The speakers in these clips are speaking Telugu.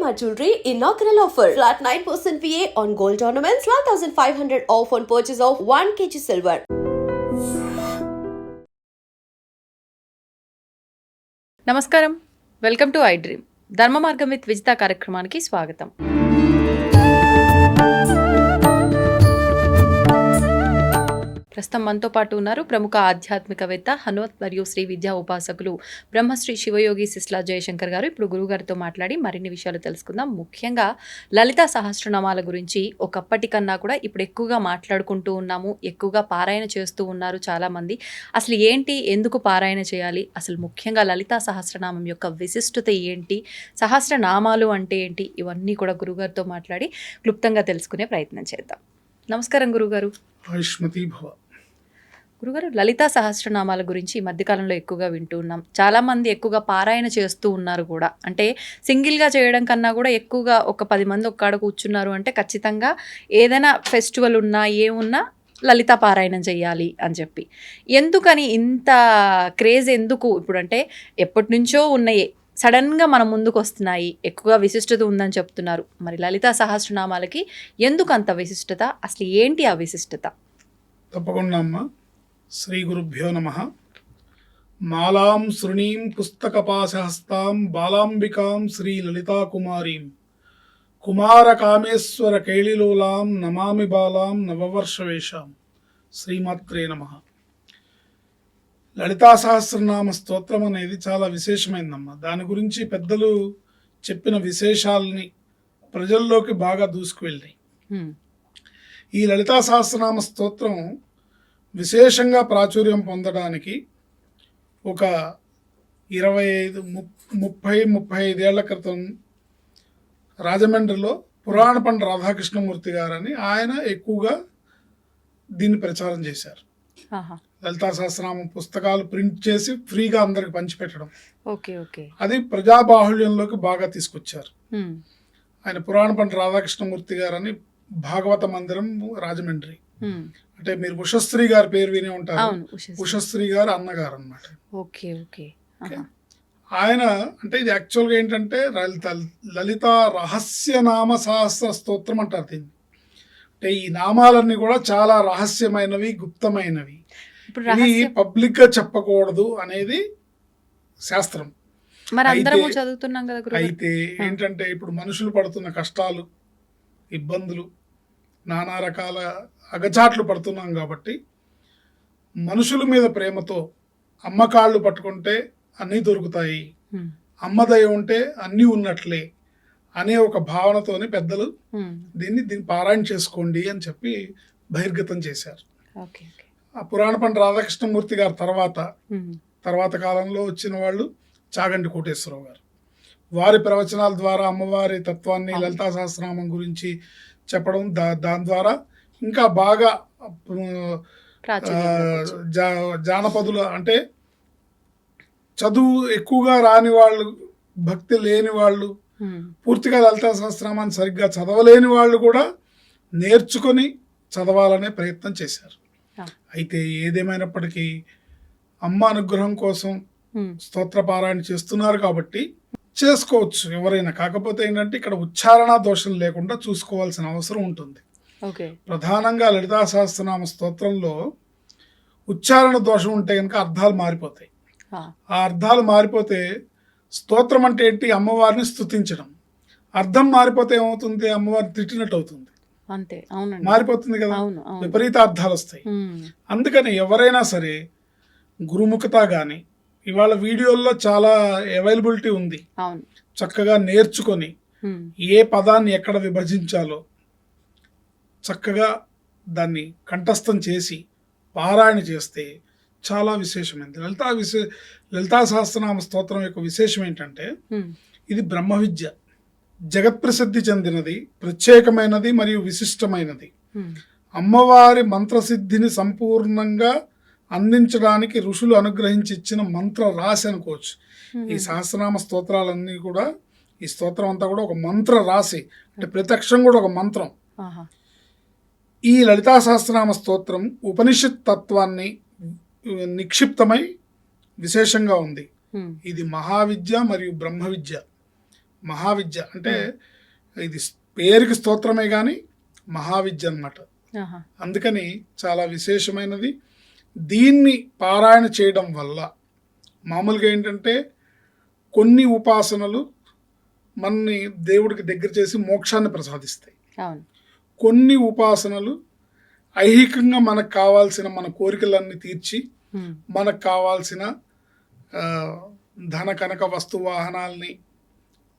EMR Jewelry inaugural offer. Flat 9% VA on gold ornaments, 12,500 off on purchase of 1 kg silver. నమస్కారం welcome to I dream Dharma Margam with Vijitha కార్యక్రమానికి స్వాగతం ప్రస్తుతం మనతో పాటు ఉన్నారు ప్రముఖ ఆధ్యాత్మికవేత్త హనుమత్ మరియు శ్రీ విద్యా ఉపాసకులు బ్రహ్మశ్రీ శివయోగి సిస్లా జయశంకర్ గారు. ఇప్పుడు గురుగారితో మాట్లాడి మరిన్ని విషయాలు తెలుసుకుందాం. ముఖ్యంగా లలిత సహస్రనామాల గురించి ఒకప్పటి కన్నా కూడా ఇప్పుడు ఎక్కువగా మాట్లాడుకుంటూ ఉన్నాము ఎక్కువగా పారాయణ చేస్తూ ఉన్నారు చాలామంది. అసలు ఏంటి ఎందుకు పారాయణ చేయాలి? అసలు ముఖ్యంగా లలితా సహస్రనామం యొక్క విశిష్టత ఏంటి? సహస్రనామాలు అంటే ఏంటి? ఇవన్నీ కూడా గురుగారితో మాట్లాడి క్లుప్తంగా తెలుసుకునే ప్రయత్నం చేద్దాం. నమస్కారం గురుగారు భవ గురుగారు లలితా సహస్రనామాల గురించి ఈ మధ్యకాలంలో ఎక్కువగా వింటూ ఉన్నాం. చాలామంది ఎక్కువగా పారాయణ చేస్తూ ఉన్నారు కూడా. అంటే సింగిల్గా చేయడం కన్నా కూడా ఎక్కువగా ఒక పది మంది ఒక్కడ కూర్చున్నారు అంటే ఖచ్చితంగా ఏదైనా ఫెస్టివల్ ఉన్నా ఏమున్నా లలిత పారాయణం చేయాలి అని చెప్పి. ఎందుకని ఇంత క్రేజ్ ఎందుకు? ఇప్పుడు అంటే ఎప్పటి నుంచో ఉన్నాయి సడన్గా మన ముందుకు వస్తున్నాయి. ఎక్కువగా విశిష్టత ఉందని చెప్తున్నారు. మరి లలిత సహస్రనామాలకి ఎందుకు అంత విశిష్టత? అసలు ఏంటి ఆ విశిష్టత? తప్పకుండా అమ్మా. శ్రీ గురుభ్యో నమ. మాలాం శృణీం పుస్తకపాశహస్తాం బాలాంబికాం శ్రీ లలితాకుమారీం. కుమారకామేశ్వర కైళిలోలాం నమామి బాలాం నవవర్షవేషాం. శ్రీమాత్రే నమ. లలితా సహస్రనామ స్తోత్రం అనేది చాలా విశేషమైందమ్మా. దాని గురించి పెద్దలు చెప్పిన విశేషాలని ప్రజల్లోకి బాగా దూసుకువెళ్ళాయి. ఈ లలితా సహస్రనామ స్తోత్రం విశేషంగా ప్రాచుర్యం పొందడానికి ఒక ఇరవై ఐదు ముప్- ముప్పై ముప్పై ఐదేళ్ళ క్రితం రాజమండ్రిలో పురాణ పండ రాధాకృష్ణమూర్తి గారని ఆయన ఎక్కువగా దీన్ని ప్రచారం చేశారు. లలితా సహస్రనామం పుస్తకాలు ప్రింట్ చేసి ఫ్రీగా అందరికి పంచిపెట్టడం. Okay okay. అది ప్రజాబాహుళ్యంలోకి బాగా తీసుకొచ్చారు. ఆయన పురాణ పంట రాధాకృష్ణమూర్తి గారని భాగవత మందిరం రాజమండ్రి. అంటే మీరు ఉషశ్రీ గారి పేరు వినే ఉంటారు. ఉషశ్రీ. గారు అన్నగారు అనమాట ఓకే. ఓకే. ఆయన అంటే ఇది యాక్చువల్గా ఏంటంటే లలిత లలిత రహస్యనామ సహస్ర స్తోత్రం అంటారు దీన్ని. అంటే ఈ నామాలన్నీ కూడా చాలా రహస్యమైనవి గుప్తమైనవి. ఇది రహస్యం పబ్లిక్గా చెప్పకూడదు అనేది శాస్త్రం. చదువుతున్నాం కదా అయితే ఏంటంటే ఇప్పుడు మనుషులు పడుతున్న కష్టాలు ఇబ్బందులు నానా రకాల అగచాట్లు పడుతున్నాం కాబట్టి మనుషుల మీద ప్రేమతో అమ్మ కాళ్ళు పట్టుకుంటే అన్నీ దొరుకుతాయి. అమ్మ దయ ఉంటే అన్నీ ఉన్నట్లే అనే ఒక భావనతోని పెద్దలు. దీన్ని దీన్ని పారాయణ చేసుకోండి అని చెప్పి బహిర్గతం చేశారు ఆ పురాణ పంట రాధాకృష్ణమూర్తి గారి తర్వాత. తర్వాత కాలంలో వచ్చిన వాళ్ళు చాగంటి కోటేశ్వరరావు గారు వారి ప్రవచనాల ద్వారా అమ్మవారి తత్వాన్ని. లలితా సహస్రనామం గురించి చెప్పడం దా దాని ద్వారా ఇంకా బాగా జానపదులు అంటే చదువు ఎక్కువగా రాని వాళ్ళు భక్తి లేని వాళ్ళు. పూర్తిగా లలితా సహస్రనామాన్ని సరిగ్గా చదవలేని వాళ్ళు కూడా నేర్చుకొని చదవాలనే ప్రయత్నం చేశారు. అయితే ఏదేమైనప్పటికీ అమ్మ అనుగ్రహం కోసం. స్తోత్ర పారాయణ చేస్తున్నారు కాబట్టి చేసుకోవచ్చు. ఎవరైనా కాకపోతే ఏంటంటే ఇక్కడ ఉచ్చారణ దోషం లేకుండా చూసుకోవాల్సిన అవసరం ఉంటుంది. ప్రధానంగా లలితా సహస్రనామ స్తోత్రంలో ఉచ్చారణ దోషం ఉంటే కనుక అర్థాలు మారిపోతాయి. ఆ. అర్థాలు మారిపోతే స్తోత్రం అంటే ఏంటి? అమ్మవారిని స్తుతించడం. అర్థం మారిపోతే ఏమవుతుంది? అమ్మవారిని తిట్టినట్టు అవుతుంది అంతే. అవునండి. మారిపోతుంది కదా? విపరీత అర్థాలు వస్తాయి. అందుకని ఎవరైనా సరే గురుముఖత కానీ ఇవాళ వీడియోల్లో చాలా అవైలబిలిటీ ఉంది చక్కగా నేర్చుకొని. ఏ పదాన్ని ఎక్కడ విభజించాలో చక్కగా దాన్ని కంఠస్థం చేసి పారాయణ చేస్తే చాలా విశేషమైనది లలితా విశే లలితా సహస్రనామ స్తోత్రం యొక్క విశేషం ఏంటంటే. ఇది బ్రహ్మ విద్య జగత్ప్రసిద్ధి చెందినది ప్రత్యేకమైనది మరియు విశిష్టమైనది. అమ్మవారి మంత్రసిద్ధిని సంపూర్ణంగా అందించడానికి ఋషులు అనుగ్రహించి ఇచ్చిన మంత్ర రాశి అనుకోవచ్చు. ఈ సహస్రనామ స్తోత్రాలన్నీ కూడా ఈ స్తోత్రం అంతా కూడా ఒక మంత్ర రాశి. అంటే ప్రతి అక్షరం కూడా ఒక మంత్రం. ఈ లలితా సహస్రనామ స్తోత్రం ఉపనిషత్ తత్వాన్ని నిక్షిప్తమై విశేషంగా ఉంది. ఇది మహావిద్య మరియు బ్రహ్మ విద్య మహావిద్య అంటే ఇది పేరుకి స్తోత్రమే కానీ మహావిద్య అన్నమాట. ఆహా. అందుకని చాలా విశేషమైనది. దీన్ని పారాయణ చేయడం వల్ల మామూలుగా ఏంటంటే కొన్ని ఉపాసనలు మనని దేవుడికి దగ్గర చేసి మోక్షాన్ని ప్రసాదిస్తాయి. కొన్ని ఉపాసనలు ఐహికంగా మనకు కావాల్సిన మన కోరికలన్నీ తీర్చి. మనకు కావాల్సిన ధన కనక వస్తు వాహనాల్ని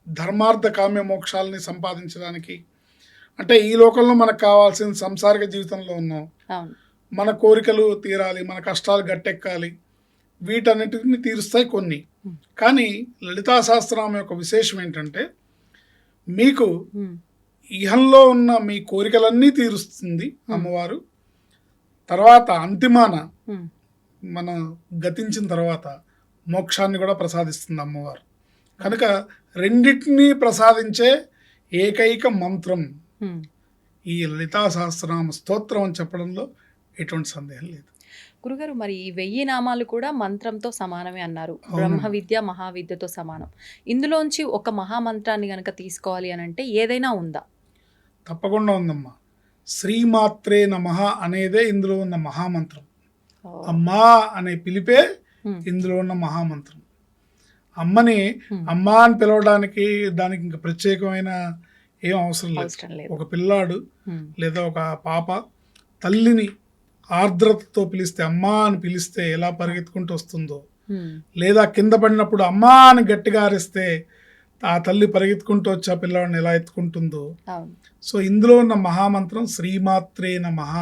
ధర్మార్థ కామ్య మోక్షాలని సంపాదించడానికి అంటే ఈ లోకంలో మనకు కావాల్సిన సంసారిక జీవితంలో ఉన్నాం. మన కోరికలు తీరాలి మన కష్టాలు గట్టెక్కాలి వీటన్నిటిని తీరుస్తాయి కొన్ని కానీ లలితా సహస్రనామం యొక్క విశేషం ఏంటంటే మీకు. ఇహంలో ఉన్న మీ కోరికలన్నీ తీరుస్తుంది అమ్మవారు తర్వాత అంతిమాన. మన గతించిన తర్వాత మోక్షాన్ని కూడా ప్రసాదిస్తుంది అమ్మవారు కనుక రెండింటినీ ప్రసాదించే ఏకైక మంత్రం. ఈ లలితా సహస్రనామ స్తోత్రం అని చెప్పడంలో ఎటువంటి సందేహం లేదు. గురుగారు మరి ఈ వెయ్యి నామాలు కూడా మంత్రంతో సమానమే అన్నారు. బ్రహ్మ విద్య మహావిద్యతో సమానం. ఇందులోంచి ఒక మహామంత్రాన్ని గనక తీసుకోవాలి అని అంటే ఏదైనా ఉందా? తప్పకుండా ఉందమ్మా. శ్రీమాత్రే నమ అనేదే ఇందులో ఉన్న మహామంత్రం. అమ్మా అనే పిలిపే. ఇందులో ఉన్న మహామంత్రం. అమ్మని. అమ్మా అని పిలవడానికి దానికి ఇంకా ప్రత్యేకమైన ఏం అవసరం లేదు. ఒక పిల్లాడు. లేదా ఒక పాప తల్లిని ఆర్ద్రతతో పిలిస్తే అమ్మా అని పిలిస్తే ఎలా పరిగెత్తుకుంటూ వస్తుందో. లేదా కింద పడినప్పుడు అమ్మా అని గట్టిగా అరిస్తే ఆ తల్లి పరిగెత్తుకుంటూ వచ్చి ఆ పిల్లాడిని ఎలా ఎత్తుకుంటుందో. సో ఇందులో ఉన్న మహామంత్రం శ్రీమాత్రే నమః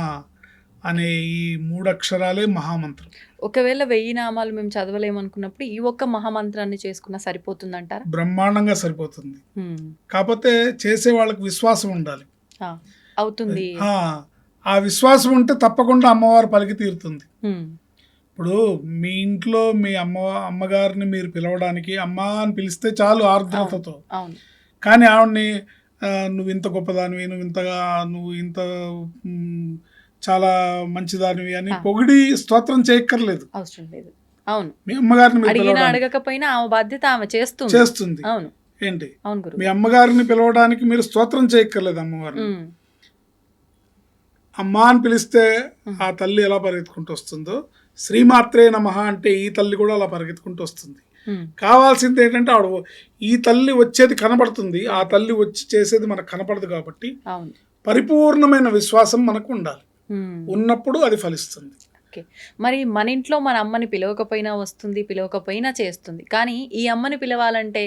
అనే ఈ మూడు అక్షరాలే మహామంత్రం. ఒకవేళ వెయ్యి నామాలు మేము చదవలేమనుకున్నప్పుడు ఈ ఒక్క మహామంత్రాన్ని చేసుకున్నా సరిపోతుందంటారా? బ్రహ్మాండంగా సరిపోతుంది. కాకపోతే చేసే వాళ్ళకి విశ్వాసం ఉండాలి. అవుతుంది. ఆ, విశ్వాసం ఉంటే తప్పకుండా అమ్మవారు పలికి తీరుతుంది. ఇప్పుడు మీ ఇంట్లో మీ అమ్మ అమ్మగారిని మీరు పిలవడానికి అమ్మ అని పిలిస్తే చాలు ఆర్ద్రతతో. కానీ ఆవిడ్ని నువ్వు ఇంత గొప్పదానివి నువ్వు ఇంతగా నువ్వు ఇంత చాలా మంచిదానివి అని. పొగిడి స్తోత్రం చేయక్కర్లేదు. అవసరం లేదు. అవును. మీ అమ్మగారిని మీరు అడిగినా పిలవడానికి అడగకపోయినా ఆమె బాధ్యత ఆమె చేస్తుంది. చేస్తుంది. అవును. ఏంటి? అవును మీ అమ్మగారిని పిలవడానికి మీరు స్తోత్రం చేయక్కర్లేదు అమ్మవారిని. అమ్మ అని పిలిస్తే ఆ తల్లి ఎలా పరిగెత్తుకుంటూ వస్తుందో? శ్రీమాత్రే నమః అంటే ఈ తల్లి కూడా అలా పరిగెత్తుకుంటూ వస్తుంది. కావాల్సింది ఏంటంటే ఆవిడ ఈ తల్లి వచ్చేది కనబడుతుంది. ఆ తల్లి వచ్చి చేసేది మనకు కనపడదు కాబట్టి పరిపూర్ణమైన విశ్వాసం మనకు ఉండాలి. ఉన్నప్పుడు అది ఫలిస్తుంది. ఓకే. మరి మన ఇంట్లో మన అమ్మని పిలవకపోయినా వస్తుంది పిలవకపోయినా చేస్తుంది. కానీ ఈ అమ్మని పిలవాలంటే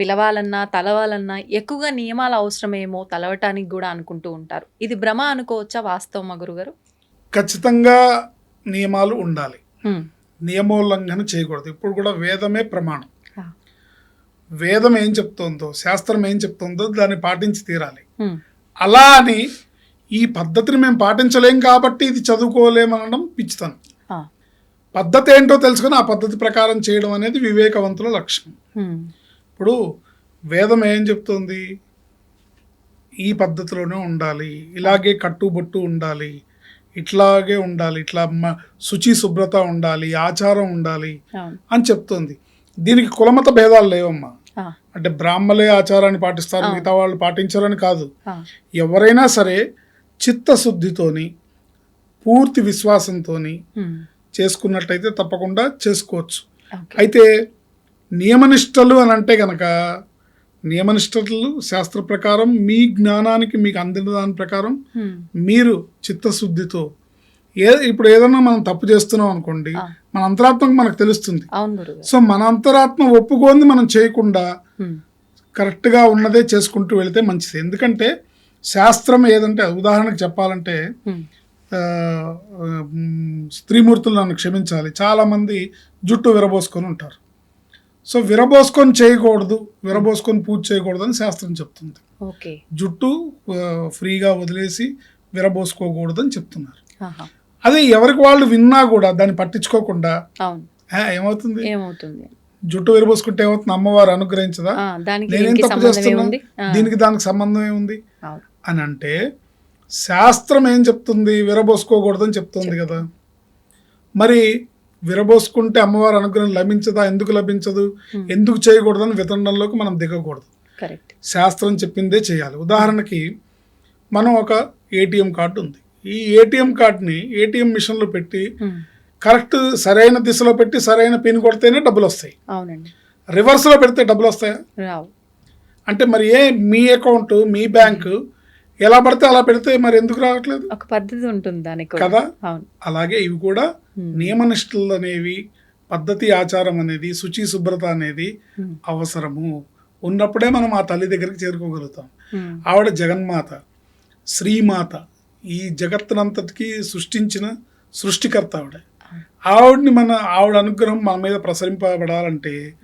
పిలవాలన్నా తలవాలన్నా ఎక్కువగా నియమాలు అవసరమేమో తలవటానికి కూడా అనుకుంటూ ఉంటారు. ఇది భ్రమ అనుకోవచ్చా వాస్తవమా గురుగారు? ఖచ్చితంగా నియమాలు ఉండాలి. నియమోల్లంఘన చేయకూడదు. ఇప్పుడు కూడా వేదమే ప్రమాణం. వేదం ఏం చెప్తుందో శాస్త్రం ఏం చెప్తుందో దాన్ని పాటించి తీరాలి. అలా అని ఈ పద్ధతిని మేము పాటించలేం కాబట్టి ఇది చదువుకోలేమనడం పిచ్చితనం. పద్ధతి ఏంటో తెలుసుకొని ఆ పద్ధతి ప్రకారం చేయడం అనేది వివేకవంతుల లక్షణం ఉమ్. ఇప్పుడు వేదం ఏం చెప్తుంది? ఈ పద్ధతిలోనే ఉండాలి. ఇలాగే కట్టుబొట్టు ఉండాలి. ఇట్లాగే ఉండాలి. ఇట్లా శుచి శుభ్రత ఉండాలి. ఆచారం ఉండాలి అని చెప్తుంది. దీనికి కులమత భేదాలు లేవమ్మా. అంటే బ్రాహ్మలే ఆచారాన్ని పాటిస్తారు. మిగతా వాళ్ళు పాటించారని కాదు. ఎవరైనా సరే చిత్తశుద్ధితోని పూర్తి విశ్వాసంతోని ఉమ్. చేసుకున్నట్టయితే తప్పకుండా చేసుకోవచ్చు అయితే నియమనిష్టలు అని అంటే గనక నియమనిష్టలు శాస్త్ర ప్రకారం మీ జ్ఞానానికి మీకు అందిన దాని ప్రకారం ఉమ్. మీరు చిత్తశుద్ధితో ఏ ఇప్పుడు ఏదన్నా మనం తప్పు చేస్తున్నాం అనుకోండి. మన అంతరాత్మకు మనకు తెలుస్తుంది సో మన అంతరాత్మ ఒప్పుకోంది మనం చేయకుండా ఉమ్. కరెక్ట్గా ఉన్నదే చేసుకుంటూ వెళితే మంచిది ఎందుకంటే శాస్త్రం ఏదంటే ఉదాహరణకు చెప్పాలంటే స్త్రీమూర్తులు నన్ను క్షమించాలి. చాలామంది జుట్టు విరబోసుకొని ఉంటారు. సో విరబోసుకొని చేయకూడదు విరబోసుకొని పూజ చేయకూడదు అని శాస్త్రం చెప్తుంది. జుట్టు ఫ్రీగా వదిలేసి విరబోసుకోకూడదు అని చెప్తున్నారు. అదే ఎవరికి వాళ్ళు విన్నా కూడా దాన్ని పట్టించుకోకుండా అవును. "హే, ఏమవుతుంది? ఏమవుతుంది? జుట్టు విరబోసుకుంటే ఏమవుతుంది? అమ్మవారు అనుగ్రహించదా? నేనేం తప్పు చేస్తున్నా? దీనికి దానికి సంబంధం ఏముంది? అని అంటే శాస్త్రం ఏం చెప్తుంది? విరబోసుకోకూడదని చెప్తుంది కదా. మరి విరబోసుకుంటే అమ్మవారి అనుగ్రహం లభించదా? ఎందుకు లభించదు. ఎందుకు చేయకూడదని వితండంలోకి మనం దిగకూడదు. శాస్త్రం చెప్పిందే చేయాలి. ఉదాహరణకి మనం ఒక ఏటీఎం కార్డు ఉంది. ఈ ఏటీఎం కార్డుని ఏటీఎం మిషన్లో పెట్టి కరెక్ట్ సరైన దిశలో పెట్టి సరైన పిన్ కొడితేనే డబ్బులు వస్తాయి. అవునండి. రివర్స్లో పెడితే డబ్బులు వస్తాయా? అంటే మరి ఏ మీ అకౌంట్ మీ బ్యాంకు ఎలా పడితే అలా పెడితే మరి ఎందుకు రావట్లేదు ఒక పద్ధతి ఉంటుంది దానికి. కదా? అవును అలాగే ఇవి కూడా. నియమనిష్టలు అనేవి పద్ధతి ఆచారం అనేది శుచి శుభ్రత అనేది. అవసరము ఉన్నప్పుడే మనం ఆ తల్లి దగ్గరికి చేరుకోగలుగుతాం. ఆవిడ జగన్మాత శ్రీమాత ఈ జగత్తునంతటికి సృష్టించిన సృష్టికర్త ఆవిడ ఆవిడని మన ఆవిడ అనుగ్రహం మన మీద ప్రసరింపబడాలంటే.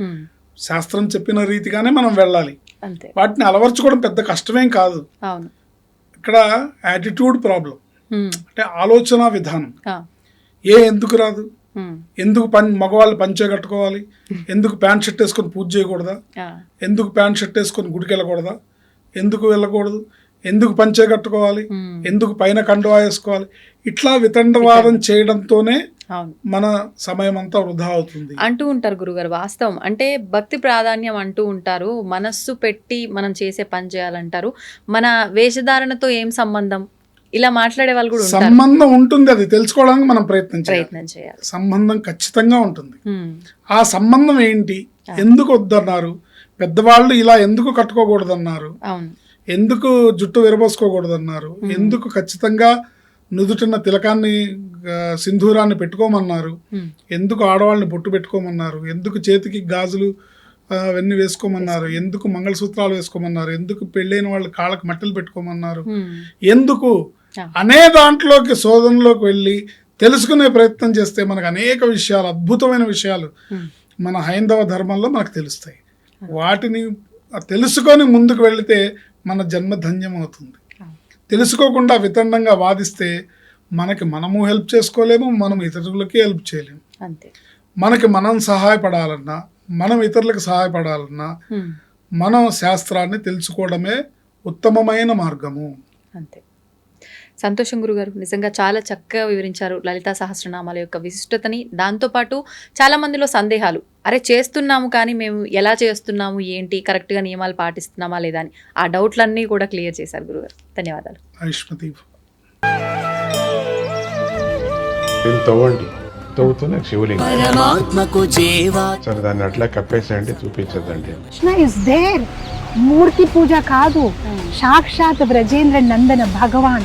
శాస్త్రం చెప్పిన రీతిగానే మనం వెళ్ళాలి వాటిని అలవర్చుకోవడం పెద్ద కష్టమేం కాదు ఇక్కడ యాటిట్యూడ్ ప్రాబ్లం. అంటే ఆలోచన విధానం. ఏ ఎందుకు రాదు ఉమ్. ఎందుకు పని మగవాళ్ళు పంచే కట్టుకోవాలి ఎందుకు ప్యాంట్ షర్ట్ వేసుకొని పూజ చేయకూడదా. ఎందుకు ప్యాంట్ షర్ట్ వేసుకొని గుడికి వెళ్ళకూడదా ఎందుకు వెళ్ళకూడదు ఎందుకు పంచే కట్టుకోవాలి. ఎందుకు పైన కండువా వేసుకోవాలి? ఇట్లా వితండవాదం చేయడంతోనే మన సమయం అంతా వృధా అవుతుంది. అంటూ ఉంటారు గురుగారు వాస్తవం. అంటే భక్తి ప్రాధాన్యం అంటూ ఉంటారు. మనస్సు పెట్టి మనం చేసే పని చేయాలంటారు. మన వేషధారణతో ఏం సంబంధం? ఇలా మాట్లాడే వాళ్ళు కూడా సంబంధం ఉంటుంది. అది తెలుసుకోవడానికి మనం ప్రయత్నం చేయాలి. ప్రయత్నం చేయాలి. సంబంధం ఖచ్చితంగా ఉంటుంది. ఆ సంబంధం ఏంటి? ఎందుకు వద్దన్నారు? పెద్దవాళ్ళు ఇలా ఎందుకు కట్టుకోకూడదన్నారు? అవును. ఎందుకు జుట్టు విరబోసుకోకూడదన్నారు? ఎందుకు ఖచ్చితంగా నుదుటిన తిలకాన్ని సింధూరాన్ని పెట్టుకోమన్నారు. ఎందుకు ఆడవాళ్ళని బొట్టు పెట్టుకోమన్నారు? ఎందుకు చేతికి గాజులు అవన్నీ వేసుకోమన్నారు? ఎందుకు మంగళసూత్రాలు వేసుకోమన్నారు? ఎందుకు పెళ్ళైన వాళ్ళు కాళ్ళకి మట్టెలు పెట్టుకోమన్నారు. ఎందుకు. అనే దాంట్లోకి శోధనలోకి వెళ్ళి తెలుసుకునే ప్రయత్నం చేస్తే మనకు అనేక విషయాలు అద్భుతమైన విషయాలు. మన హైందవ ధర్మంలో మనకు తెలుస్తాయి. వాటిని తెలుసుకొని ముందుకు వెళితే మన జన్మ ధన్యం అవుతుంది ఆ. తెలుసుకోకుండా వితండంగా వాదిస్తే మనకి మనము హెల్ప్ చేసుకోలేము మనం ఇతరులకి హెల్ప్ చేయలేము. మనకి మనం సహాయపడాలన్నా మనం ఇతరులకు సహాయపడాలన్నా. మనం శాస్త్రాన్ని తెలుసుకోవడమే ఉత్తమమైన మార్గము. అంతే. సంతోషం గురుగారు నిజంగా చాలా చక్కగా వివరించారు లలితా సహస్రనామాల యొక్క విశిష్టతని. దాంతోపాటు చాలా మందిలో సందేహాలు అరే చేస్తున్నాము కానీ మేము ఎలా చేస్తున్నాము ఏంటి కరెక్ట్గా నియమాలు పాటిస్తున్నామా లేదా అని ఆ డౌట్లన్నీ కూడా క్లియర్ చేశారు గురుగారు. ధన్యవాదాలు. ఐష్మతి దీన్ని తవ్వండి. తవ్వుతూనే శివలింగం. పరమాత్మకు జీవా. సరే దాన్ని అట్లా కప్పేసేయండి చూపించదండి కృష్ణ ఇస్ దేర్ మూర్తి పూజ కాదు. సాక్షాత్ బ్రజేంద్ర నందన భగవాన్.